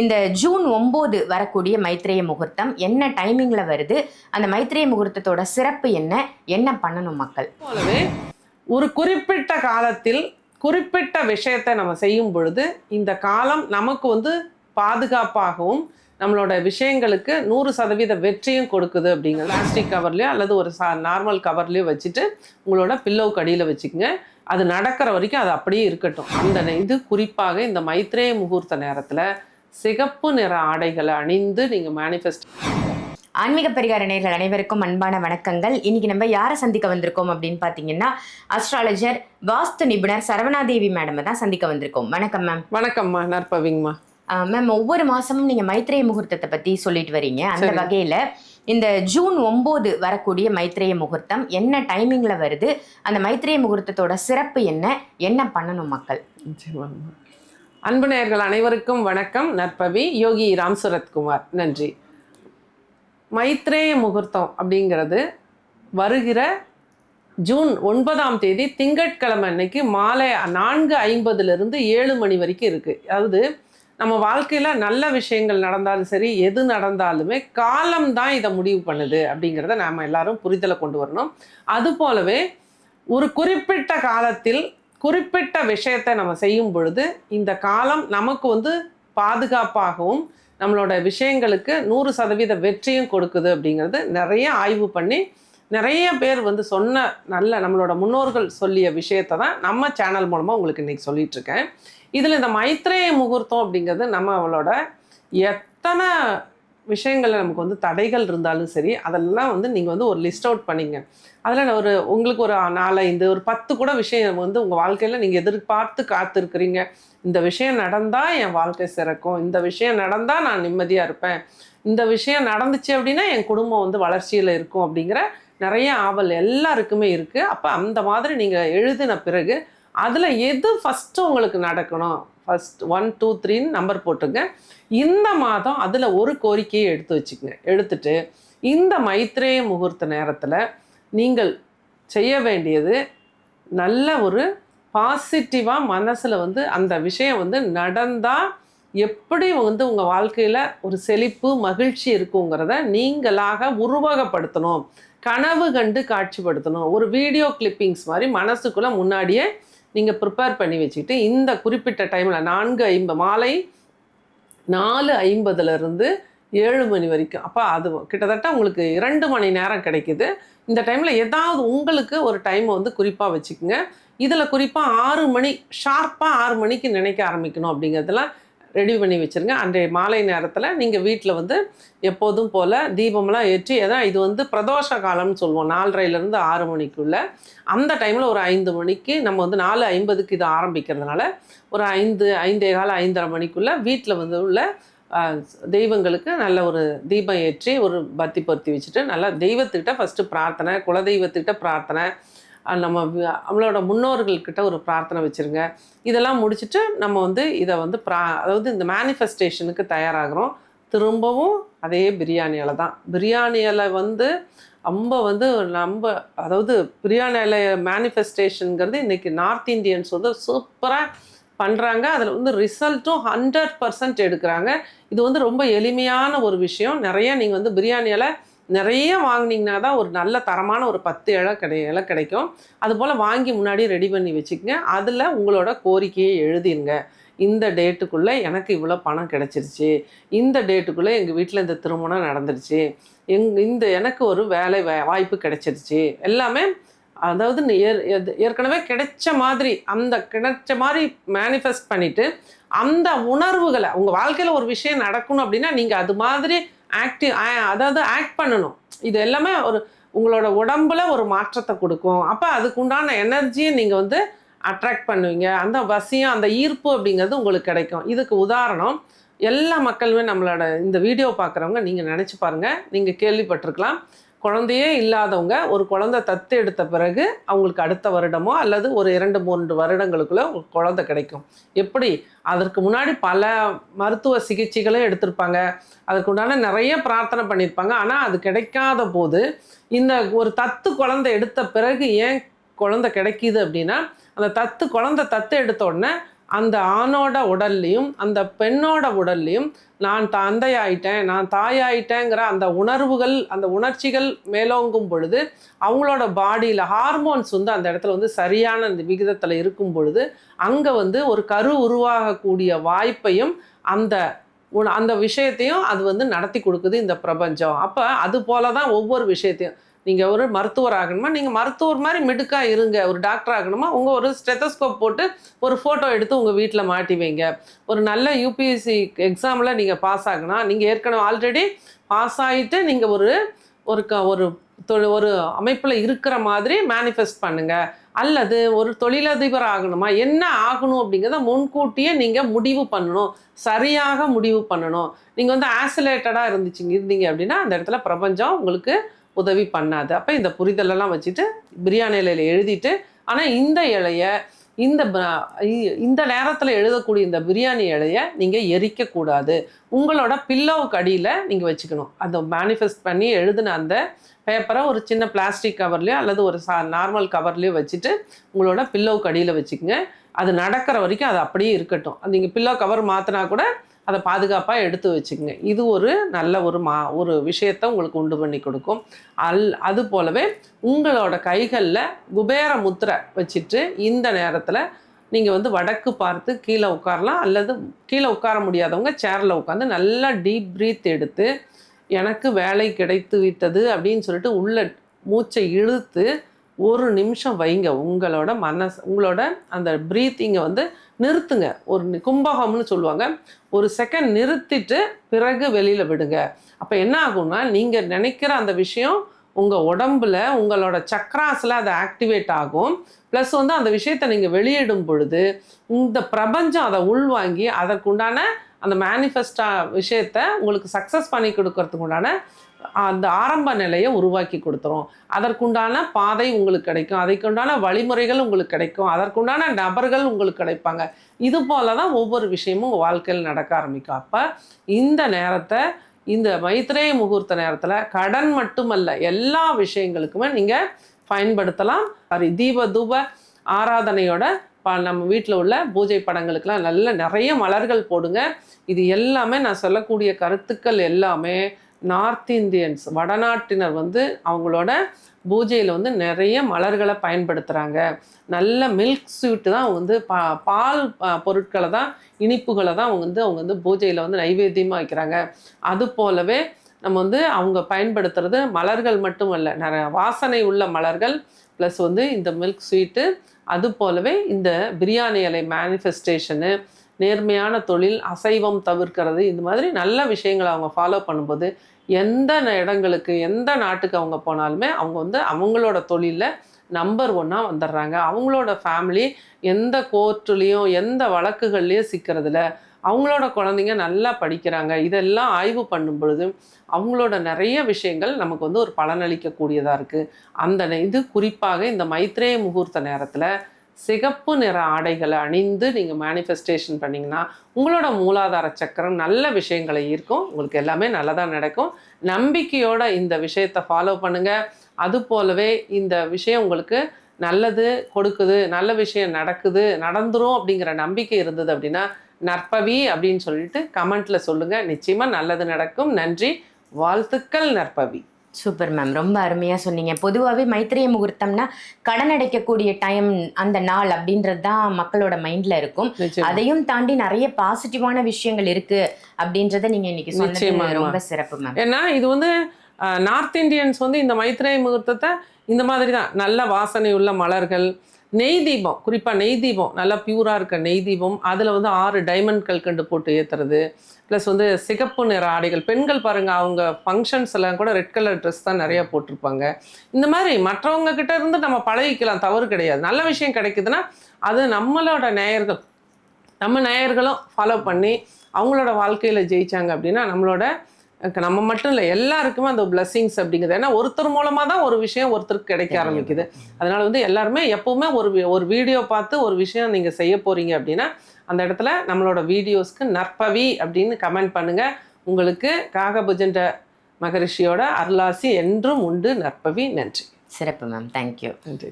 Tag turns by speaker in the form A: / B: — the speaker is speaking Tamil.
A: இந்த ஜூன் ஒம்பது வரக்கூடிய மைத்ரேய முகூர்த்தம் என்ன டைமிங்ல வருது? அந்த மைத்ரேய முகூர்த்தத்தோட சிறப்பு என்ன? என்ன பண்ணணும் மக்கள்?
B: போலவே ஒரு குறிப்பிட்ட காலத்தில் குறிப்பிட்ட விஷயத்தை நம்ம செய்யும் பொழுது இந்த காலம் நமக்கு வந்து பாதுகாப்பாகவும் நம்மளோட விஷயங்களுக்கு நூறு சதவீத வெற்றியும் கொடுக்குது அப்படிங்கிறது. பிளாஸ்டிக் கவர்லையோ அல்லது ஒரு சா நார்மல் கவர்லையோ வச்சுட்டு உங்களோட பில்லோ அடியில் வச்சுக்கோங்க. அது நடக்கிற வரைக்கும் அது அப்படியே இருக்கட்டும். அந்த இது குறிப்பாக இந்த மைத்ரேய முகூர்த்த நேரத்தில் சிகப்பு நிற ஆடைகளை அணிந்து நீங்கள் மேனிஃபெஸ்ட்
A: ஆன்மீக பரிகார நேர்கள் அனைவருக்கும் அன்பான வணக்கங்கள். இன்னைக்கு நம்ம யாரை சந்திக்க வந்திருக்கோம் அப்படின்னு பார்த்தீங்கன்னா அஸ்ட்ராலஜர் வாஸ்து நிபுணர் சரவணாதேவி மேடம் தான் சந்திக்க வந்திருக்கோம். வணக்கம் மேம்
B: வணக்கம்மா நற்பவிங்கம்மா
A: மேம் ஒவ்வொரு மாசமும் நீங்க மைத்ரேய முகூர்த்தத்தை பத்தி சொல்லிட்டு வரீங்க. அந்த. வகையில இந்த ஜூன் ஒம்பது வரக்கூடிய மைத்ரேய முகூர்த்தம் என்ன டைமிங்ல வருது அந்த மைத்ரேய முகூர்த்தத்தோட சிறப்பு என்ன என்ன பண்ணணும் மக்கள்.
B: அன்பு நேயர்கள் அனைவருக்கும் வணக்கம். நற்பவி யோகி ராம் சுரத்குமார் நன்றி. மைத்ரேய முகூர்த்தம் அப்படிங்கிறது வருகிற ஜூன் ஒன்பதாம் தேதி திங்கட்கிழமை அன்னைக்கு மாலை நான்கு ஐம்பதுலேருந்து ஏழு மணி வரைக்கும் இருக்குது அதாவது நம்ம வாழ்க்கையில் நல்ல விஷயங்கள் நடந்தாலும் சரி எது நடந்தாலுமே காலம் தான் இதை முடிவு பண்ணுது அப்படிங்கிறத நாம் எல்லாரும் புரிதலை கொண்டு வரணும். அது போலவே ஒரு குறிப்பிட்ட காலத்தில் குறிப்பிட்ட விஷயத்தை நம்ம செய்யும் பொழுது இந்த காலம் நமக்கு வந்து பாதுகாப்பாகவும் நம்மளோட விஷயங்களுக்கு நூறு சதவீத வெற்றியும் கொடுக்குது அப்படிங்கிறது நிறைய ஆய்வு பண்ணி நிறைய பேர் வந்து சொன்ன நல்ல நம்மளோட முன்னோர்கள் சொல்லிய விஷயத்தை தான் நம்ம சேனல் மூலமாக உங்களுக்கு இன்றைக்கி சொல்லிகிட்ருக்கேன் இதில் இந்த மைத்ரேய முகூர்த்தம் அப்படிங்கிறது நம்மளோட எத்தனை விஷயங்களில் நமக்கு வந்து தடைகள் இருந்தாலும் சரி அதெல்லாம் வந்து நீங்கள் வந்து ஒரு லிஸ்ட் அவுட் பண்ணிங்க. அதில் ஒரு உங்களுக்கு ஒரு நாலஞ்சு ஒரு பத்து கூட விஷயம் வந்து உங்கள் வாழ்க்கையில் நீங்கள் எதிர்பார்த்து காத்திருக்கிறீங்க. இந்த விஷயம் நடந்தால் என் வாழ்க்கை சிறக்கும். இந்த விஷயம் நடந்தால் நான் நிம்மதியாக இருப்பேன். இந்த விஷயம் நடந்துச்சு அப்படின்னா என் குடும்பம் வந்து வளர்ச்சியில் இருக்கும் அப்படிங்கிற நிறைய ஆவல் எல்லாருக்குமே இருக்குது அப்போ அந்த மாதிரி நீங்கள் எழுதின பிறகு அதில் எது ஃபஸ்ட்டு உங்களுக்கு நடக்கணும்? ஃபஸ்ட் ஒன் டூ த்ரீன்னு நம்பர் போட்டுங்க. இந்த மாதம் அதில் ஒரு கோரிக்கையை எடுத்து வச்சுக்கங்க. எடுத்துட்டு இந்த மைத்ரேய முகூர்த்த நேரத்தில் நீங்கள் செய்ய வேண்டியது நல்ல ஒரு பாசிட்டிவாக மனசில் வந்து அந்த விஷயம் வந்து நடந்தால் எப்படி வந்து உங்கள் வாழ்க்கையில் ஒரு செழிப்பு மகிழ்ச்சி இருக்குங்கிறத நீங்களாக உருவகப்படுத்தணும். கனவு கண்டு காட்சிப்படுத்தணும். ஒரு வீடியோ கிளிப்பிங்ஸ் மாதிரி மனசுக்குள்ளே முன்னாடியே நீங்கள் ப்ரிப்பேர் பண்ணி வச்சுக்கிட்டு இந்த குறிப்பிட்ட டைமில் நான்கு ஐம்பது மாலை நாலு ஐம்பதுலேருந்து ஏழு மணி வரைக்கும். அப்போ அது கிட்டத்தட்ட உங்களுக்கு இரண்டு மணி நேரம் கிடைக்குது. இந்த டைமில் ஏதாவது உங்களுக்கு ஒரு டைமை வந்து குறிப்பாக வச்சுக்கோங்க. இதில் குறிப்பாக ஆறு மணி ஷார்ப்பாக ஆறு மணிக்கு நினைக்க ஆரம்பிக்கணும் அப்படிங்கிறதுலாம் ரெடி பண்ணி வச்சுருங்க. அன்றைய மாலை நேரத்தில் நீங்கள் வீட்டில் வந்து எப்போதும் போல் தீபம்லாம் ஏற்றி ஏன்னா இது வந்து பிரதோஷ காலம்னு சொல்லுவோம். நாலரைலேருந்து ஆறு மணிக்குள்ளே. அந்த டைமில் ஒரு ஐந்து மணிக்கு நம்ம வந்து நாலு ஐம்பதுக்கு இது ஆரம்பிக்கிறதுனால ஒரு ஐந்து ஐந்தே கால ஐந்தரை மணிக்குள்ளே வீட்டில் வந்து உள்ள தெய்வங்களுக்கு நல்ல ஒரு தீபம் ஏற்றி ஒரு பத்தி பொருத்தி வச்சுட்டு நல்லா தெய்வத்துக்கிட்ட ஃபஸ்ட்டு பிரார்த்தனை குலதெய்வத்துக்கிட்ட பிரார்த்தனை நம்ம நம்மளோட முன்னோர்கள்கிட்ட ஒரு பிரார்த்தனை வச்சுருங்க. இதெல்லாம் முடிச்சுட்டு நம்ம வந்து இதை வந்து ப்ரா அதாவது இந்த மேனிஃபெஸ்டேஷனுக்கு தயாராகிறோம். திரும்பவும் அதே பிரியாணி இலை தான் பிரியாணி இலை வந்து ரொம்ப வந்து நம்ம அதாவது பிரியாணி இலை மேனிஃபெஸ்டேஷனுங்கிறது இன்றைக்கி நார்த் இந்தியன்ஸ் வந்து சூப்பராக பண்ணுறாங்க அதில் வந்து ரிசல்ட்டும் ஹண்ட்ரட் பர்சன்ட் எடுக்கிறாங்க. இது வந்து ரொம்ப எளிமையான ஒரு விஷயம். நிறைய நீங்கள் வந்து பிரியாணியில் நிறைய வாங்குனீங்கன்னா தான் ஒரு நல்ல தரமான ஒரு பத்து இலை கிடை இலை கிடைக்கும். அதுபோல் வாங்கி முன்னாடி ரெடி பண்ணி வச்சுக்கோங்க. அதில் உங்களோட கோரிக்கையை எழுதிருங்க. இந்த டேட்டுக்குள்ளே எனக்கு இவ்வளோ பணம் கிடச்சிருச்சு. இந்த டேட்டுக்குள்ளே எங்கள் வீட்டில் இந்த திருமணம் நடந்துருச்சு. எங் இந்த எனக்கு ஒரு வேலை வாய்ப்பு கிடைச்சிருச்சு. எல்லாமே அதாவது ஏற்கனவே கிடைச்ச மாதிரி அந்த கிடைச்ச மாதிரி மேனிஃபெஸ்ட் பண்ணிவிட்டு அந்த உணர்வுகளை உங்கள் வாழ்க்கையில் ஒரு விஷயம் நடக்கணும் அப்படின்னா நீங்கள் அது மாதிரி ஆக்டிவ் அதாவது ஆக்ட் பண்ணணும். இது எல்லாமே ஒரு உங்களோட உடம்புல ஒரு மாற்றத்தை கொடுக்கும். அப்போ அதுக்குண்டான எனர்ஜியை நீங்கள் வந்து அட்ராக்ட் பண்ணுவீங்க. அந்த வசியம் அந்த ஈர்ப்பு அப்படிங்கிறது உங்களுக்கு கிடைக்கும். இதுக்கு உதாரணம் எல்லா மக்களுமே நம்மளோட இந்த வீடியோ பார்க்குறவங்க நீங்கள் நினச்சி பாருங்கள் நீங்கள் கேள்விப்பட்டிருக்கலாம். குழந்தையே இல்லாதவங்க ஒரு குழந்தை தத்து எடுத்த பிறகு அவங்களுக்கு அடுத்த வருடமோ அல்லது ஒரு இரண்டு மூன்று வருடங்களுக்குள்ள ஒரு குழந்தை கிடைக்கும். எப்படி? அதற்கு முன்னாடி பல மருத்துவ சிகிச்சைகளும் எடுத்திருப்பாங்க. அதுக்கு உண்டான நிறைய பிரார்த்தனை பண்ணியிருப்பாங்க. ஆனால் அது கிடைக்காத போது இந்த ஒரு தத்து குழந்தை எடுத்த பிறகு ஏன் குழந்தை கிடைக்கிது அப்படின்னா அந்த தத்து குழந்தை தத்து எடுத்த உடனே அந்த ஆணோட உடல்லையும் அந்த பெண்ணோட உடல்லையும் நான் தந்தையாயிட்டேன் நான் தாயாயிட்டேங்கிற அந்த உணர்வுகள் அந்த உணர்ச்சிகள் மேலோங்கும் பொழுது அவங்களோட பாடியில் ஹார்மோன்ஸ் வந்து அந்த இடத்துல வந்து சரியான அந்த விகிதத்தில் இருக்கும் பொழுது அங்கே வந்து ஒரு கரு உருவாகக்கூடிய வாய்ப்பையும் அந்த உண- அந்த விஷயத்தையும் அது வந்து நடத்தி கொடுக்குது இந்த பிரபஞ்சம். அப்போ அது போல தான் ஒவ்வொரு விஷயத்தையும். நீங்கள் ஒரு மருத்துவர் ஆகணுமா? நீங்கள் மருத்துவர் மாதிரி மிடுக்காக இருங்க. ஒரு டாக்டர் ஆகணுமா? உங்கள் ஒரு ஸ்டெத்தஸ்கோப் போட்டு ஒரு ஃபோட்டோ எடுத்து உங்கள் வீட்டில் மாட்டி வைங்க. ஒரு நல்ல யூபிஎஸ்சி எக்ஸாமில் நீங்கள் பாஸ் ஆகணும் நீங்கள் ஏற்கனவே ஆல்ரெடி பாஸ் ஆகிட்டு நீங்கள் ஒரு ஒரு க ஒரு தொ- ஒரு அமைப்பில் இருக்கிற மாதிரி மேனிஃபெஸ்ட் பண்ணுங்கள் அல்லது ஒரு தொழிலதிபர் ஆகணுமா? என்ன ஆகணும் அப்படிங்கிறத முன்கூட்டியே நீங்கள் முடிவு பண்ணணும். சரியாக முடிவு பண்ணணும். நீங்கள் வந்து ஆசிலேட்டடாக இருந்துச்சு இருந்தீங்க அப்படின்னா அந்த இடத்துல பிரபஞ்சம் உங்களுக்கு உதவி பண்ணாது. அப்போ இந்த புரிதலெல்லாம் வச்சுட்டு பிரியாணி இலையில எழுதிட்டு ஆனால் இந்த இலைய இந்த இந்த நேரத்தில் எழுதக்கூடிய இந்த பிரியாணி இலைய நீங்கள் எரிக்கக்கூடாது. உங்களோட பில்லோவுக்கு அடியில் நீங்கள் வச்சுக்கணும். அதை மேனிஃபெஸ்ட் பண்ணி எழுதின அந்த பேப்பரை ஒரு சின்ன பிளாஸ்டிக் கவர்லேயோ அல்லது ஒரு சா நார்மல் கவர்லேயோ வச்சுட்டு உங்களோட பில்லோவுக்கு அடியில் வச்சுக்கோங்க. அது நடக்கிற வரைக்கும் அது அப்படியே இருக்கட்டும். அது நீங்கள் பில்லோ கவர் மாற்றினா கூட அதை பாதுகாப்பாக எடுத்து வச்சுக்கோங்க. இது ஒரு நல்ல ஒரு மா ஒரு விஷயத்தை உங்களுக்கு உண்டு பண்ணி கொடுக்கும். அல் அது போலவே உங்களோட கைகளில் குபேர முத்திரை வச்சுட்டு இந்த நேரத்தில் நீங்கள் வந்து வடக்கு பார்த்து கீழே உட்காரலாம். அல்லது கீழே உட்கார முடியாதவங்க சேரில் உட்காந்து நல்லா டீப் ப்ரீத் எடுத்து எனக்கு வேலை கிடைத்து விட்டது அப்படின்னு சொல்லிட்டு உள்ள மூச்சை இழுத்து ஒரு நிமிஷம் வைங்க. உங்களோட மனசு உங்களோட அந்த ப்ரீத்திங்கை வந்து நிறுத்துங்க. ஒரு கும்பகம்னு சொல்லுவாங்க. ஒரு செகண்ட் நிறுத்திட்டு பிறகு வெளியில் விடுங்க. அப்போ என்ன ஆகும்னா நீங்கள் நினைக்கிற அந்த விஷயம் உங்கள் உடம்புல உங்களோட சக்ராஸில் அது ஆக்டிவேட் ஆகும். ப்ளஸ் வந்து அந்த விஷயத்தை நீங்கள் வெளியிடும் பொழுது இந்த பிரபஞ்சம் அதை உள்வாங்கி அதற்குண்டான அந்த மேனிஃபெஸ்டா விஷயத்த உங்களுக்கு சக்ஸஸ் பண்ணி கொடுக்கறதுக்கு உண்டான அந்த ஆரம்ப நிலையை உருவாக்கி கொடுத்துரும். அதற்குண்டான பாதை உங்களுக்கு கிடைக்கும். அதற்குண்டான வழிமுறைகள் உங்களுக்கு கிடைக்கும். அதற்குண்டான நபர்கள் உங்களுக்கு கிடைப்பாங்க. இது போல தான் ஒவ்வொரு விஷயமும் வாழ்க்கையில் நடக்க ஆரம்பிக்கும். அப்போ இந்த நேரத்தை இந்த மைத்ரேய முகூர்த்த நேரத்தில் கடன் மட்டுமல்ல எல்லா விஷயங்களுக்குமே நீங்கள் பயன்படுத்தலாம். சாரி தீப தூப ஆராதனையோட ப- நம்ம வீட்டில் உள்ள பூஜை படங்களுக்கெல்லாம் நல்ல நிறைய மலர்கள் போடுங்க. இது எல்லாமே நான் சொல்லக்கூடிய கருத்துக்கள் எல்லாமே நார்த் இந்தியன்ஸ் வடநாட்டினர் வந்து அவங்களோட பூஜையில் வந்து நிறைய மலர்களை பயன்படுத்துகிறாங்க நல்ல மில்க் ஸ்வீட்டு தான் வந்து பா பால் பொருட்களை தான் இனிப்புகளை தான் அவங்க வந்து அவங்க வந்து பூஜையில் வந்து நைவேத்தியமாக வைக்கிறாங்க. அது போலவே நம்ம வந்து அவங்க பயன்படுத்துறது மலர்கள் மட்டும் அல்ல நிறைய வாசனை உள்ள மலர்கள் ப்ளஸ் வந்து இந்த மில்க் ஸ்வீட்டு அது போலவே இந்த பிரியாணி இலை மேனிஃபெஸ்டேஷனு நேர்மையான தொழில் அசைவம் தவிர்க்கிறது. இந்த மாதிரி நல்ல விஷயங்களை அவங்க ஃபாலோ பண்ணும்போது எந்த இடங்களுக்கு எந்த நாட்டுக்கு அவங்க போனாலுமே அவங்க வந்து அவங்களோட தொழிலில் நம்பர் ஒன்னாக வந்துடுறாங்க அவங்களோட ஃபேமிலி எந்த கோர்ட்டுலேயும் எந்த வழக்குகள்லேயும் சிக்கிறதுல அவங்களோட குழந்தைங்க நல்லா படிக்கிறாங்க. இதெல்லாம் ஆய்வு பண்ணும் பொழுது அவங்களோட நிறைய விஷயங்கள் நமக்கு வந்து ஒரு பலனளிக்கக்கூடியதாக இருக்குது அந்த இது குறிப்பாக இந்த மைத்ரேய முகூர்த்த நேரத்தில் சிகப்பு நிற ஆடைகளை அணிந்து நீங்கள் மேனிஃபெஸ்டேஷன் பண்ணிங்கன்னா உங்களோட மூலாதார சக்கரம் நல்ல விஷயங்களை ஈர்க்கும். உங்களுக்கு எல்லாமே நல்லதாக நடக்கும். நம்பிக்கையோட இந்த விஷயத்தை ஃபாலோ பண்ணுங்கள் அது போலவே இந்த விஷயம் உங்களுக்கு நல்லது கொடுக்குது நல்ல விஷயம் நடக்குது நடந்துரும் அப்படிங்கிற நம்பிக்கை இருந்தது அப்படின்னா நற்பவி அப்படின்னு சொல்லிட்டு கமெண்ட்டில் சொல்லுங்கள் நிச்சயமாக நல்லது நடக்கும். நன்றி. வாழ்த்துக்கள் நற்பவி.
A: சூப்பர் மேம் ரொம்ப அருமையா சொன்னீங்க. பொதுவாகவே மைத்திரிய முகூர்த்தம்னா கடன் அடைக்கக்கூடிய டைம் அந்த நாள் அப்படின்றது தான் மக்களோட மைண்ட்ல இருக்கும். அதையும் தாண்டி நிறைய பாசிட்டிவான விஷயங்கள் இருக்கு அப்படின்றத நீங்க இன்னைக்கு
B: ஆமா.
A: ரொம்ப சிறப்பு மேம்
B: ஏன்னா இது வந்து நார்த் இந்தியன்ஸ் வந்து இந்த மைத்ரேய முகூர்த்தத்தை இந்த மாதிரி தான். நல்ல வாசனை உள்ள மலர்கள் நெய் தீபம் குறிப்பாக நெய் தீபம் நல்லா பியூராக இருக்க நெய் தீபம் அதில் வந்து ஆறு டைமண்ட் கல்கண்டு போட்டு ஏற்றுறது ப்ளஸ் வந்து சிகப்பு நிற ஆடைகள். பெண்கள் பாருங்கள் அவங்க ஃபங்க்ஷன்ஸ் எல்லாம் கூட ரெட் கலர் ட்ரெஸ் தான் நிறையா போட்டிருப்பாங்க. இந்த மாதிரி மற்றவங்க கிட்ட இருந்து நம்ம பழகிக்கலாம் தவறு கிடையாது. நல்ல விஷயம் கிடைக்குதுன்னா அது நம்மளோட நேயர்கள் நம்ம நேயர்களும் ஃபாலோ பண்ணி அவங்களோட வாழ்க்கையில் ஜெயித்தாங்க அப்படின்னா நம்மளோட நம்ம மட்டும் இல்லை எல்லாருக்குமே அந்த blessings அப்படிங்கிறது. ஏன்னா ஒருத்தர் மூலமாக தான் ஒரு விஷயம் ஒருத்தருக்கு கிடைக்க ஆரம்பிக்குது. அதனால வந்து எல்லாருமே எப்பவுமே ஒரு ஒரு வீடியோ பார்த்து ஒரு விஷயம் நீங்கள் செய்ய போறீங்க அப்படின்னா அந்த இடத்துல நம்மளோட வீடியோஸ்க்கு நற்பவி அப்படின்னு கமெண்ட் பண்ணுங்க. உங்களுக்கு காகபுஜண்ட மகரிஷியோட அருளாசி என்றும் உண்டு. நற்பவி நன்றி.
A: சிறப்பு மேம் தேங்க்யூ
B: நன்றி.